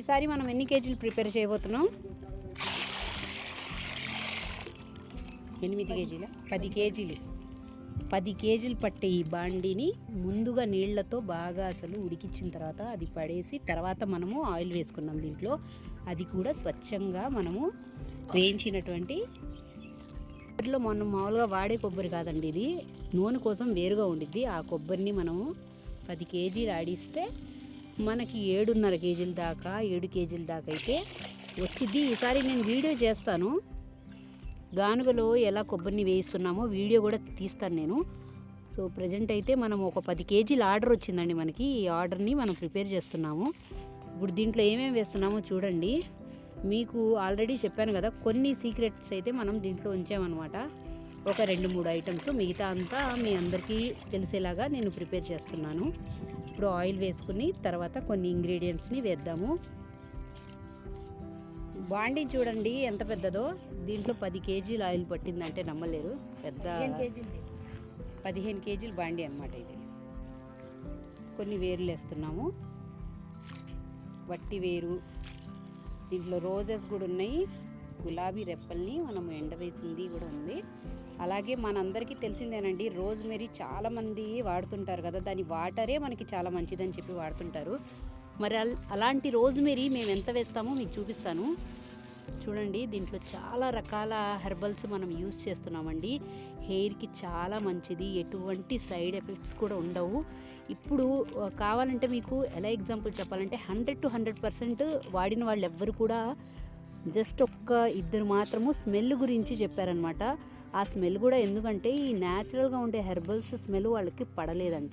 ఈసారి మనం ఎన్ని కేజీలు ప్రిపేర్ చేయబోతున్నాం? ఎనిమిది కేజీల? పది కేజీలు. పది కేజీలు పట్టే ఈ బాండీని ముందుగా నీళ్ళతో బాగా అసలు ఉడికిచ్చిన తర్వాత అది పడేసి తర్వాత మనము ఆయిల్ వేసుకున్నాం దీంట్లో. అది కూడా స్వచ్ఛంగా మనము వేయించినటువంటి కొబ్బరిలో మనం మామూలుగా వాడే కొబ్బరి కాదండి ఇది. నూనె కోసం వేరుగా ఉండిద్ది. ఆ కొబ్బరిని మనము పది కేజీలు ఆడిస్తే మనకి ఏడున్నర కేజీల దాకా ఏడు కేజీల దాకా అయితే వచ్చింది ఈసారి నేను వీడియో చేస్తాను. గానుగలో ఎలా కొబ్బరిని వేయిస్తున్నామో వీడియో కూడా తీస్తాను నేను. సో ప్రజెంట్ అయితే మనం ఒక పది కేజీల ఆర్డర్ వచ్చిందండి మనకి. ఈ ఆర్డర్ని మనం ప్రిపేర్ చేస్తున్నాము. ఇప్పుడు దీంట్లో ఏమేమి వేస్తున్నామో చూడండి. మీకు ఆల్రెడీ చెప్పాను కదా కొన్ని సీక్రెట్స్ అయితే మనం దీంట్లో ఉంచామన్నమాట. ఒక రెండు మూడు ఐటమ్స్ మిగతా అంతా మీ అందరికీ తెలిసేలాగా నేను ప్రిపేర్ చేస్తున్నాను. ఇప్పుడు ఆయిల్ వేసుకుని తర్వాత కొన్ని ఇంగ్రీడియంట్స్ని వేద్దాము. బాండీ చూడండి ఎంత పెద్దదో. దీంట్లో పది కేజీలు ఆయిల్ పట్టిందంటే నమ్మలేరు. పెద్ద పదిహేను కేజీలు. బాండీ అనమాట ఇది. కొన్ని వేర్లు వేస్తున్నాము. వట్టి వేరు. దీంట్లో రోజెస్ కూడా ఉన్నాయి. గులాబీ రెప్పల్ని మనం ఎండవేసింది కూడా ఉంది. అలాగే మనందరికీ తెలిసిందేనండి రోజ్మెరీ చాలామంది వాడుతుంటారు కదా దాని వాటరే మనకి చాలా మంచిదని చెప్పి వాడుతుంటారు. మరి అల్- అలాంటి రోజ్మెరీ మేము ఎంత వేస్తామో మీకు చూపిస్తాను. చూడండి దీంట్లో చాలా రకాల హెర్బల్స్ మనం యూస్ చేస్తున్నామండి. హెయిర్కి చాలా మంచిది ఎటువంటి సైడ్ ఎఫెక్ట్స్ కూడా ఉండవు. ఇప్పుడు కావాలంటే మీకు ఎలా ఎగ్జాంపుల్ చెప్పాలంటే హండ్రెడ్ టు హండ్రెడ్ పర్సెంట్ వాడిన వాళ్ళు ఎవ్వరు కూడా జస్ట్ ఒక్క ఇద్దరు మాత్రము స్మెల్ గురించి చెప్పారనమాట ఆ స్మెల్ కూడా ఎందుకంటే ఈ న్యాచురల్గా ఉండే హెర్బల్స్ స్మెల్ వాళ్ళకి పడలేదంట.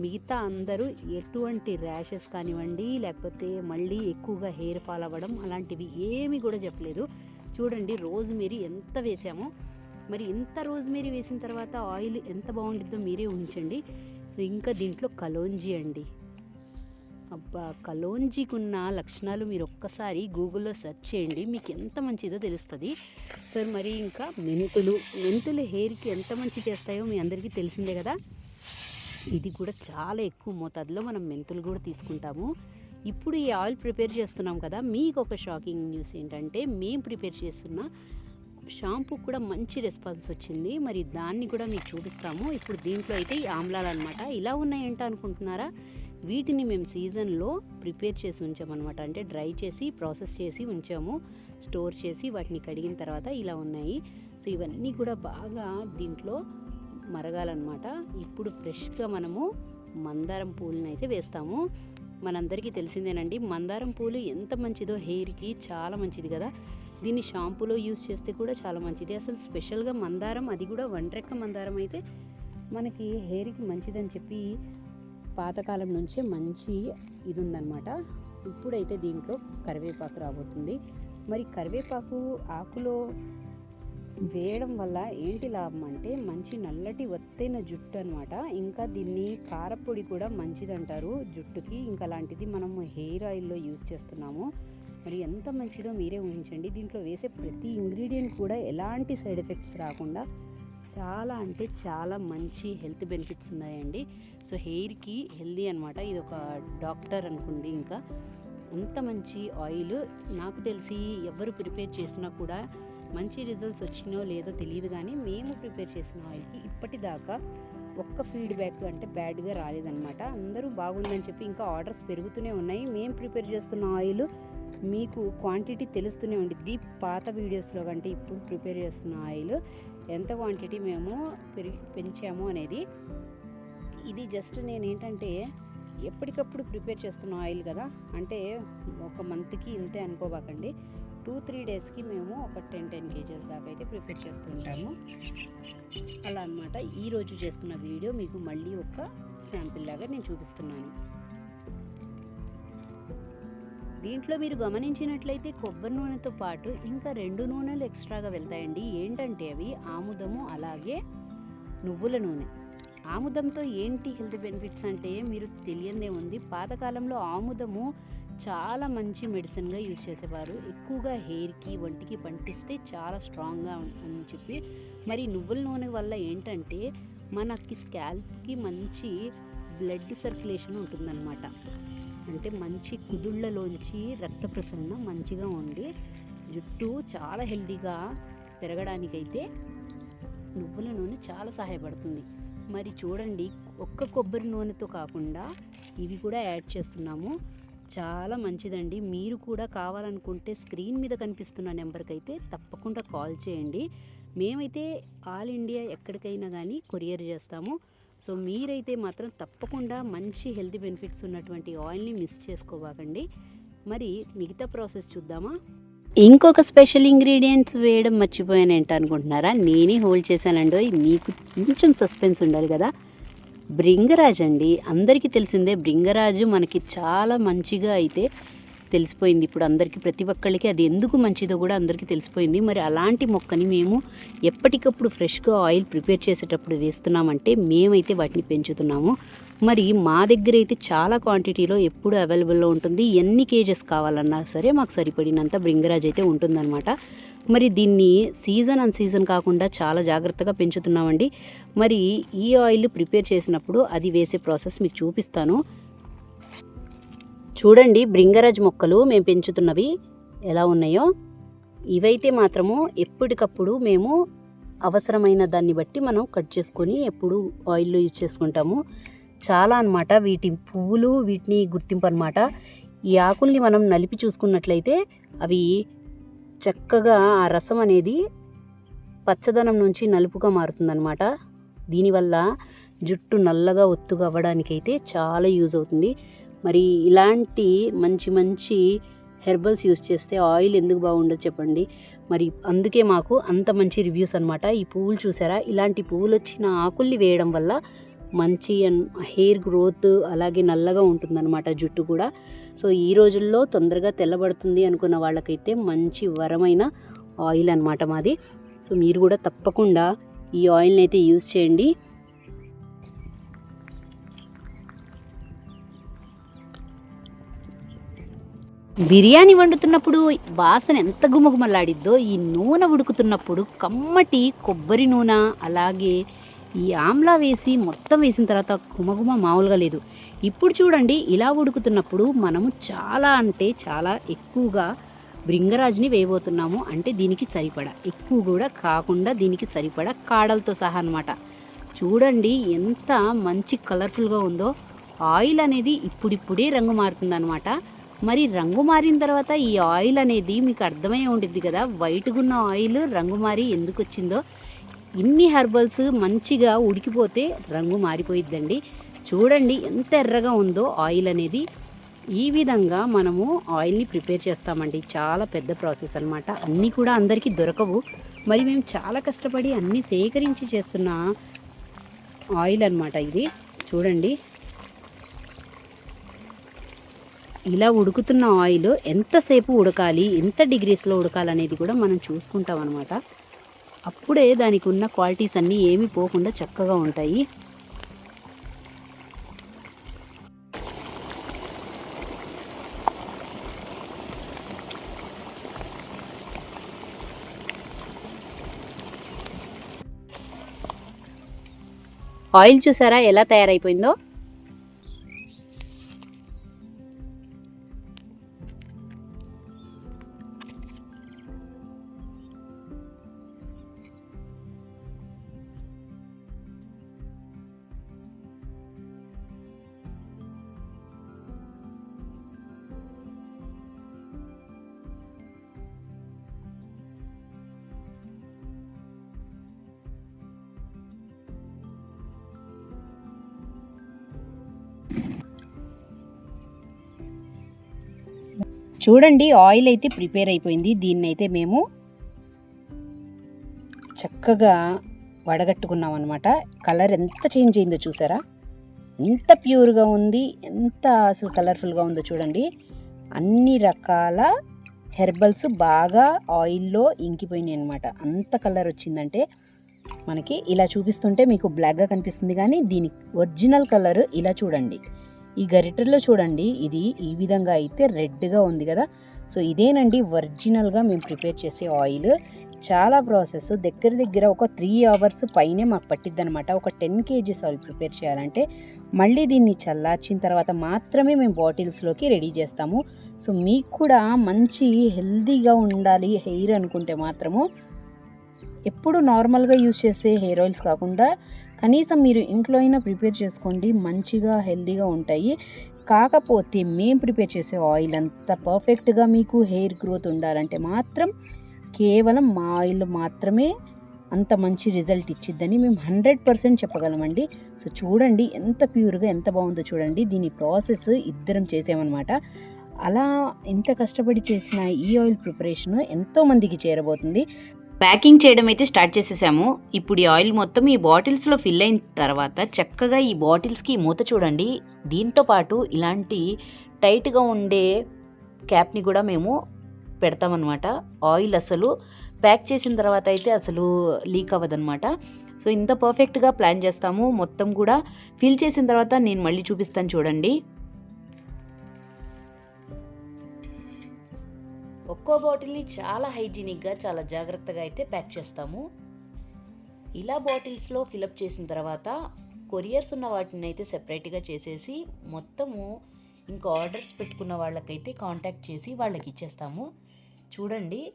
మిగతా అందరూ ఎటువంటి ర్యాషెస్ కానివ్వండి లేకపోతే మళ్ళీ ఎక్కువగా హెయిర్ ఫాల్ అవ్వడం అలాంటివి ఏమీ కూడా చెప్పలేదు. చూడండి రోజ్ మేరీ ఎంత వేసామో. మరి ఇంత రోజ్ మేరీ వేసిన తర్వాత ఆయిల్ ఎంత బాగుంటుందో మీరే ఉంచండి సో ఇంకా దీంట్లో కలోంజీ అండి. అబ్బా కలోంజీకి ఉన్న లక్షణాలు మీరు ఒక్కసారి గూగుల్లో సెర్చ్ చేయండి. మీకు ఎంత మంచిదో తెలుస్తుంది. సార్ మరి ఇంకా మెంతులు మెంతులు హెయిర్కి ఎంత మంచి చేస్తాయో మీ అందరికీ తెలిసిందే కదా? ఇది కూడా చాలా ఎక్కువ మోతాదులో మనం మెంతులు కూడా తీసుకుంటాము. ఇప్పుడు ఈ ఆయిల్ ప్రిపేర్ చేస్తున్నాం కదా మీకు ఒక షాకింగ్ న్యూస్ ఏంటంటే మేము ప్రిపేర్ చేస్తున్న షాంపూ కూడా మంచి రెస్పాన్స్ వచ్చింది. మరి దాన్ని కూడా మీకు చూపిస్తాము. ఇప్పుడు దీంట్లో అయితే ఈ ఆమ్లాలు అనమాట ఇలా ఉన్నాయంట అనుకుంటున్నారా? వీటిని మేము సీజన్లో ప్రిపేర్ చేసి ఉంచామన్నమాట. అంటే డ్రై చేసి ప్రాసెస్ చేసి ఉంచాము. స్టోర్ చేసి వాటిని కడిగిన తర్వాత ఇలా ఉన్నాయి. సో ఇవన్నీ కూడా బాగా దీంట్లో మరగాలన్నమాట. ఇప్పుడు ఫ్రెష్గా మనము మందారం పూలను అయితే వేస్తాము. మనందరికీ తెలిసిందేనండి మందారం పూలు ఎంత మంచిదో హెయిర్కి చాలా మంచిది కదా. దీన్ని షాంపూలో యూస్ చేస్తే కూడా చాలా మంచిది. అసలు స్పెషల్గా మందారం అది కూడా వండ్రెక్క మందారం అయితే మనకి హెయిర్కి మంచిదని చెప్పి పాతకాలం నుంచే మంచి ఇది ఉందన్నమాట ఇప్పుడైతే దీంట్లో కరివేపాకు రాబోతుంది. మరి కరివేపాకు ఆకులో వేయడం వల్ల ఏంటి లాభం అంటే మంచి నల్లటి ఒత్తైన జుట్టు అనమాట ఇంకా దీన్ని కారపొడి కూడా మంచిదంటారు జుట్టుకి. ఇంకా అలాంటిది మనము హెయిర్ ఆయిల్లో యూజ్ చేస్తున్నాము. మరి ఎంత మంచిదో మీరే ఊహించండి. దీంట్లో వేసే ప్రతి ఇంగ్రీడియంట్ కూడా ఎలాంటి సైడ్ ఎఫెక్ట్స్ రాకుండా చాలా అంటే చాలా మంచి హెల్త్ బెనిఫిట్స్ ఉన్నాయండి. సో హెయిర్కి హెల్దీ అనమాట ఇది ఒక డాక్టర్ అనుకోండి ఇంకా. అంత మంచి ఆయిల్ నాకు తెలిసి ఎవరు ప్రిపేర్ చేసినా కూడా మంచి రిజల్ట్స్ వచ్చినో లేదో తెలియదు కానీ మేము ప్రిపేర్ చేసిన ఆయిల్కి ఇప్పటిదాకా ఒక్క ఫీడ్బ్యాక్ అంటే బ్యాడ్గా రాలేదనమాట అందరూ బాగుందని చెప్పి ఇంకా ఆర్డర్స్ పెరుగుతూనే ఉన్నాయి. మేము ప్రిపేర్ చేస్తున్న ఆయిల్ మీకు క్వాంటిటీ తెలుస్తూనే ఉండిద్ది. పాత వీడియోస్లో కంటే ఇప్పుడు ప్రిపేర్ చేస్తున్న ఆయిల్ ఎంత క్వాంటిటీ మేము పెరిగి పెంచాము అనేది. ఇది జస్ట్ నేను ఏంటంటే ఎప్పటికప్పుడు ప్రిపేర్ చేస్తున్న ఆయిల్ కదా. అంటే ఒక మంత్కి ఇంతే అనుకోబాకండి. టూ త్రీ డేస్కి మేము ఒక టెన్ టెన్ కేజెస్ దాకా అయితే ప్రిపేర్ చేస్తుంటాము అలా అనమాట ఈరోజు చేస్తున్న వీడియో మీకు మళ్ళీ ఒక శాంపిల్ లాగా నేను చూపిస్తున్నాను. దీంట్లో మీరు గమనించినట్లయితే కొబ్బరి నూనెతో పాటు ఇంకా రెండు నూనెలు ఎక్స్ట్రాగా వెళ్తాయండి. ఏంటంటే అవి ఆముదము అలాగే నువ్వుల నూనె. ఆముదంతో ఏంటి హెల్త్ బెనిఫిట్స్ అంటే మీరు తెలియదే ఉంది. పాతకాలంలో ఆముదము చాలా మంచి మెడిసిన్గా యూజ్ చేసేవారు. ఎక్కువగా హెయిర్కి ఒంటికి పంటిస్తే చాలా స్ట్రాంగ్గా అని చెప్పి. మరి నువ్వుల నూనె వల్ల ఏంటంటే మనకి స్కాల్ప్కి మంచి బ్లడ్ సర్క్యులేషన్ ఉంటుందన్నమాట. అంటే మంచి కుదుళ్ళలోంచి రక్త ప్రసరణ మంచిగా ఉండి జుట్టు చాలా హెల్తీగా పెరగడానికైతే నువ్వుల నూనె చాలా సహాయపడుతుంది. మరి చూడండి ఒక్క కొబ్బరి నూనెతో కాకుండా ఇవి కూడా యాడ్ చేస్తున్నాము. చాలా మంచిదండి. మీరు కూడా కావాలనుకుంటే స్క్రీన్ మీద కనిపిస్తున్న నెంబర్కి అయితే తప్పకుండా కాల్ చేయండి. మేమైతే ఆల్ ఇండియా ఎక్కడికైనా కానీ కొరియర్ చేస్తాము. సో మీరైతే మాత్రం తప్పకుండా మంచి హెల్తీ బెనిఫిట్స్ ఉన్నటువంటి ఆయిల్ని మిస్ చేసుకోవాకండి. మరి మిగతా ప్రాసెస్ చూద్దామా? ఇంకొక స్పెషల్ ఇంగ్రీడియంట్స్ వేయడం మర్చిపోయాను ఏంటి అనుకుంటున్నారా? నేనే హోల్డ్ చేశానండి మీకు కొంచెం సస్పెన్స్ ఉండాలి కదా. భృంగరాజ్ అండి అందరికీ తెలిసిందే భృంగరాజు మనకి చాలా మంచిగా అయితే తెలిసిపోయింది. ఇప్పుడు అందరికీ ప్రతి ఒక్కళ్ళకి అది ఎందుకు మంచిదో కూడా అందరికీ తెలిసిపోయింది. మరి అలాంటి మొక్కని మేము ఎప్పటికప్పుడు ఫ్రెష్గా ఆయిల్ ప్రిపేర్ చేసేటప్పుడు వేస్తున్నామంటే మేమైతే వాటిని పెంచుతున్నాము. మరి మా దగ్గర అయితే చాలా క్వాంటిటీలో ఎప్పుడు అవైలబుల్లో ఉంటుంది. ఎన్ని కేజెస్ కావాలన్నా సరే మాకు సరిపడినంత బ్రింగరాజ్ అయితే ఉంటుందన్నమాట. మరి దీన్ని సీజన్ అన్ సీజన్ కాకుండా చాలా జాగ్రత్తగా పెంచుతున్నామండి. మరి ఈ ఆయిల్ ప్రిపేర్ చేసినప్పుడు అది వేసే ప్రాసెస్ మీకు చూపిస్తాను. చూడండి బ్రింగరాజ్ మొక్కలు మేము పెంచుతున్నవి ఎలా ఉన్నాయో. ఇవైతే మాత్రము ఎప్పటికప్పుడు మేము అవసరమైన దాన్ని బట్టి మనం కట్ చేసుకొని ఎప్పుడు ఆయిల్లో యూజ్ చేసుకుంటాము. చాలా అనమాట వీటి పువ్వులు వీటిని గుర్తింపు అనమాట ఈ ఆకుల్ని మనం నలిపి చూసుకున్నట్లయితే అవి చక్కగా ఆ రసం అనేది పచ్చదనం నుంచి నలుపుగా మారుతుందన్నమాట. దీనివల్ల జుట్టు నల్లగా ఒత్తుగా అవ్వడానికైతే చాలా యూజ్ అవుతుంది. మరి ఇలాంటి మంచి మంచి హెర్బల్స్ యూస్ చేస్తే ఆయిల్ ఎందుకు బాగుండదు చెప్పండి. మరి అందుకే మాకు అంత మంచి రివ్యూస్ అనమాట ఈ పువ్వులు చూసారా? ఇలాంటి పువ్వులు వచ్చిన ఆకుల్ని వేయడం వల్ల మంచి హెయిర్ గ్రోత్ అలాగే నల్లగా ఉంటుందన్నమాట జుట్టు కూడా. సో ఈ రోజుల్లో తొందరగా తెల్లబడుతుంది అనుకున్న వాళ్ళకైతే మంచి వరమైన ఆయిల్ అనమాట మాది. సో మీరు కూడా తప్పకుండా ఈ ఆయిల్ని అయితే యూస్ చేయండి. బిర్యానీ వండుతున్నప్పుడు వాసన ఎంత గుమగుమలాడిద్దో ఈ నూనె ఉడుకుతున్నప్పుడు కమ్మటి కొబ్బరి నూనె అలాగే ఈ ఆమ్లా వేసి మొత్తం వేసిన తర్వాత గుమగుమ మామూలుగా లేదు. ఇప్పుడు చూడండి ఇలా ఉడుకుతున్నప్పుడు మనము చాలా అంటే చాలా ఎక్కువగా భృంగరాజ్ని వేయబోతున్నాము. అంటే దీనికి సరిపడా. ఎక్కువ కూడా కాకుండా దీనికి సరిపడా కాడలతో సహా అనమాట చూడండి ఎంత మంచి కలర్ఫుల్గా ఉందో. ఆయిల్ అనేది ఇప్పుడిప్పుడే రంగు మారుతుందనమాట మరి రంగు మారిన తర్వాత ఈ ఆయిల్ అనేది మీకు అర్థమై ఉంటుంది కదా. వైట్గా ఉన్న ఆయిల్ రంగు మారి ఎందుకు వచ్చిందో ఇన్ని హెర్బల్స్ మంచిగా ఉడికిపోతే రంగు మారిపోయిద్దండి. చూడండి ఎంత ఎర్రగా ఉందో ఆయిల్ అనేది. ఈ విధంగా మనము ఆయిల్ని ప్రిపేర్ చేస్తామండి. చాలా పెద్ద ప్రాసెస్ అనమాట అన్నీ కూడా అందరికీ దొరకవు. మరి మేము చాలా కష్టపడి అన్నీ సేకరించి చేస్తున్న ఆయిల్ అనమాట ఇది. చూడండి. ఇలా ఉడుకుతున్న ఆయిల్ ఎంతసేపు ఉడకాలి ఎంత డిగ్రీస్లో ఉడకాలనేది కూడా మనం చూసుకుంటాం అనమాట అప్పుడే దానికి ఉన్న క్వాలిటీస్ అన్నీ ఏమీ పోకుండా చక్కగా ఉంటాయి. ఆయిల్ చూసారా ఎలా తయారైపోయిందో? చూడండి ఆయిల్ అయితే ప్రిపేర్ అయిపోయింది. దీన్ని అయితే మేము చక్కగా వడగట్టుకున్నాం అనమాట కలర్ ఎంత చేంజ్ అయిందో చూసారా? ఎంత ప్యూర్గా ఉంది ఎంత అసలు కలర్ఫుల్గా ఉందో చూడండి. అన్ని రకాల హెర్బల్స్ బాగా ఆయిల్లో ఇంకిపోయినాయి అనమాట అంత కలర్ వచ్చిందంటే మనకి ఇలా చూపిస్తుంటే మీకు బ్లాక్గా కనిపిస్తుంది కానీ దీని ఒరిజినల్ కలర్ ఇలా చూడండి. ఈ గరిటెల్లో చూడండి ఇది ఈ విధంగా అయితే రెడ్గా ఉంది కదా. సో ఇదేనండి ఒరిజినల్గా మేము ప్రిపేర్ చేసే ఆయిల్. చాలా ప్రాసెస్. దగ్గర దగ్గర ఒక త్రీ అవర్స్ పైనే మాకు పట్టిద్ది అనమాట ఒక టెన్ కేజీస్ ఆయిల్ ప్రిపేర్ చేయాలంటే మళ్ళీ దీన్ని చల్లార్చిన తర్వాత మాత్రమే మేము బాటిల్స్లోకి రెడీ చేస్తాము. సో మీకు కూడా మంచి హెల్దీగా ఉండాలి హెయిర్ అనుకుంటే మాత్రము. ఎప్పుడు నార్మల్గా యూజ్ చేసే హెయిర్ ఆయిల్స్ కాకుండా కనీసం మీరు ఇంట్లో అయినా ప్రిపేర్ చేసుకోండి మంచిగా హెల్తీగా ఉంటాయి. కాకపోతే మేము ప్రిపేర్ చేసే ఆయిల్ అంత పర్ఫెక్ట్గా మీకు హెయిర్ గ్రోత్ ఉండాలంటే మాత్రం కేవలం మా ఆయిల్ మాత్రమే అంత మంచి రిజల్ట్ ఇచ్చిద్దని మేము హండ్రెడ్ పర్సెంట్ చెప్పగలమండి. సో చూడండి ఎంత ప్యూర్గా ఎంత బాగుందో చూడండి. దీని ప్రాసెస్ ఇద్దరం చేసామన్నమాట. అలా ఎంత కష్టపడి చేసిన ఈ ఆయిల్ ప్రిపరేషన్ ఎంతోమందికి చేరబోతుంది. ప్యాకింగ్ చేయడం అయితే స్టార్ట్ చేసేసాము. ఇప్పుడు ఈ ఆయిల్ మొత్తం ఈ బాటిల్స్లో ఫిల్ అయిన తర్వాత చక్కగా ఈ బాటిల్స్కి మూత చూడండి. దీంతో పాటు ఇలాంటి టైట్గా ఉండే క్యాప్ని కూడా మేము పెడతామన్నమాట. ఆయిల్ అసలు ప్యాక్ చేసిన తర్వాత అయితే అసలు లీక్ అవ్వదన్నమాట. సో ఇంత పర్ఫెక్ట్గా ప్లాన్ చేస్తాము. మొత్తం కూడా ఫిల్ చేసిన తర్వాత నేను మళ్ళీ చూపిస్తాను చూడండి. ఒక్కో బాటిల్ని చాలా హైజీనిక్గా చాలా జాగ్రత్తగా అయితే ప్యాక్ చేస్తాము. ఇలా బాటిల్స్లో ఫిలప్ చేసిన తర్వాత కొరియర్స్ ఉన్న వాటిని అయితే సెపరేట్గా చేసేసి మొత్తము ఇంకా ఆర్డర్స్ పెట్టుకున్న వాళ్ళకైతే కాంటాక్ట్ చేసి వాళ్ళకి ఇచ్చేస్తాము. చూడండి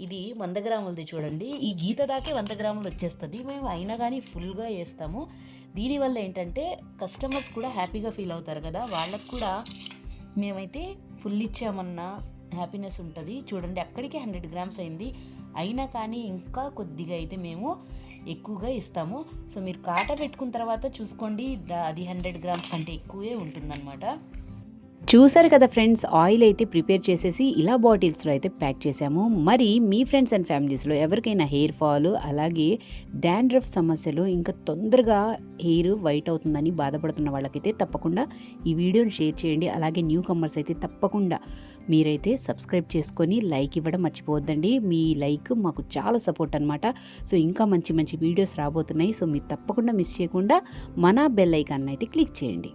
ఇది వంద గ్రాములది చూడండి. ఈ గీత దాకే వంద గ్రాములు వచ్చేస్తుంది. మేము అయినా కానీ ఫుల్గా వేస్తాము. దీనివల్ల ఏంటంటే కస్టమర్స్ కూడా హ్యాపీగా ఫీల్ అవుతారు కదా. వాళ్ళకు కూడా మేమైతే ఫుల్ ఇచ్చామన్న హ్యాపీనెస్ ఉంటుంది. చూడండి అక్కడికి హండ్రెడ్ గ్రామ్స్ అయింది. అయినా కానీ ఇంకా కొద్దిగా అయితే మేము ఎక్కువగా ఇస్తాము. సో మీరు కాట పెట్టుకున్న తర్వాత చూసుకోండి అది హండ్రెడ్ గ్రామ్స్ కంటే ఎక్కువే ఉంటుందన్నమాట. చూసారు కదా ఫ్రెండ్స్ ఆయిల్ అయితే ప్రిపేర్ చేసేసి ఇలా బాటిల్స్లో అయితే ప్యాక్ చేసాము మరి మీ ఫ్రెండ్స్ అండ్ ఫ్యామిలీస్లో ఎవరికైనా హెయిర్ ఫాల్ అలాగే డాండ్రఫ్ సమస్యలు ఇంకా తొందరగా హెయిర్ వైట్ అవుతుందని బాధపడుతున్న వాళ్ళకైతే తప్పకుండా ఈ వీడియోని షేర్ చేయండి. అలాగే న్యూ కమర్స్ అయితే తప్పకుండా మీరైతే సబ్స్క్రైబ్ చేసుకొని లైక్ ఇవ్వడం మర్చిపోవద్దండి. మీ లైక్ మాకు చాలా సపోర్ట్ అనమాట సో ఇంకా మంచి మంచి వీడియోస్ రాబోతున్నాయి. సో మీరు తప్పకుండా మిస్ చేయకుండా మన బెల్ ఐకాన్ అయితే క్లిక్ చేయండి.